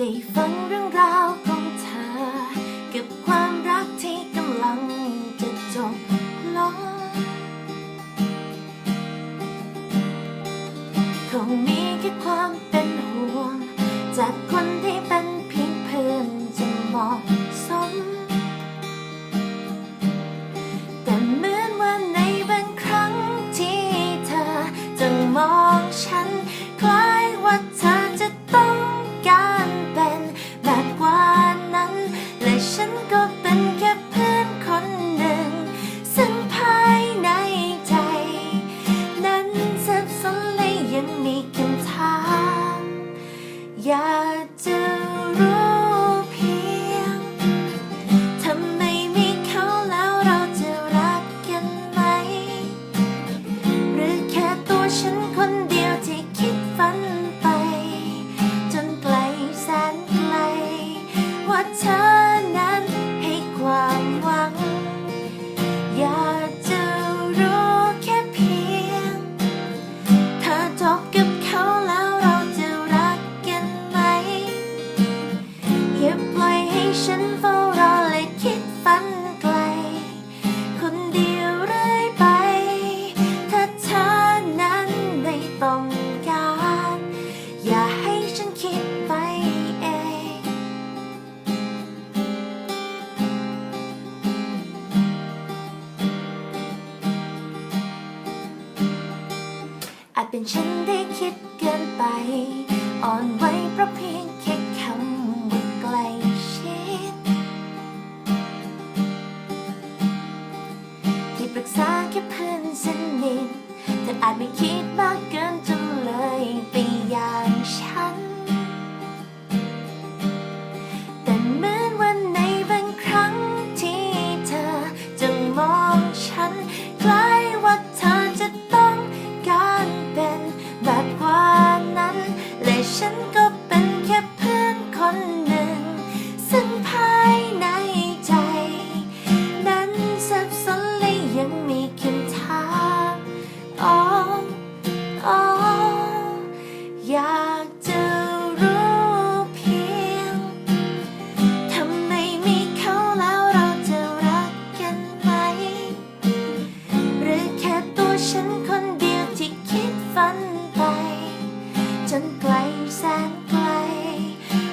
ได้ฟังเรื่องราวของเธอ กับความรักที่กำลังจะจบลงคงมีแค่ความเป็นห่วง จากคนที่เป็นเพียงเพื่อนจะเหมาะสม แต่เหมือนว่าในบางครั้งที่เธอจะมอง คนเดียวที่คิดฝันไป จนไกลแสนไกล ว่าเธอนั้นให้ความหวัง อยากจะรู้แค่เพียง เธอจบกับ อาจเป็นฉันได้คิดเกินไป อ่อนไหวเพราะเพียงแค่คำว่าใกล้ชิดที่ปรึกษาแค่เพื่อนสนิทแต่อาจไม่คิดมากเกินจน แสนไกล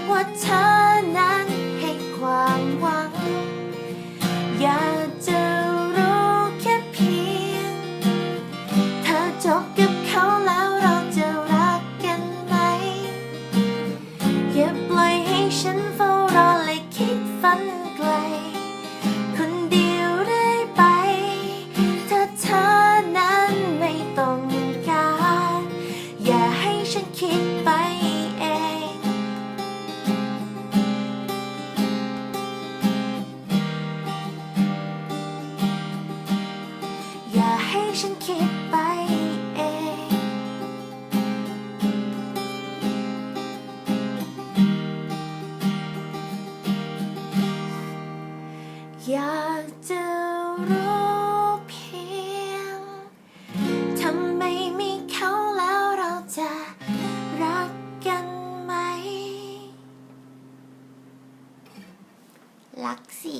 ว่าเธอนั้น ฉันคิดไปเอง อยากจะรู้เพียงถ้าไมมีเขาแล้วเราจะรักกันไหม รักสิ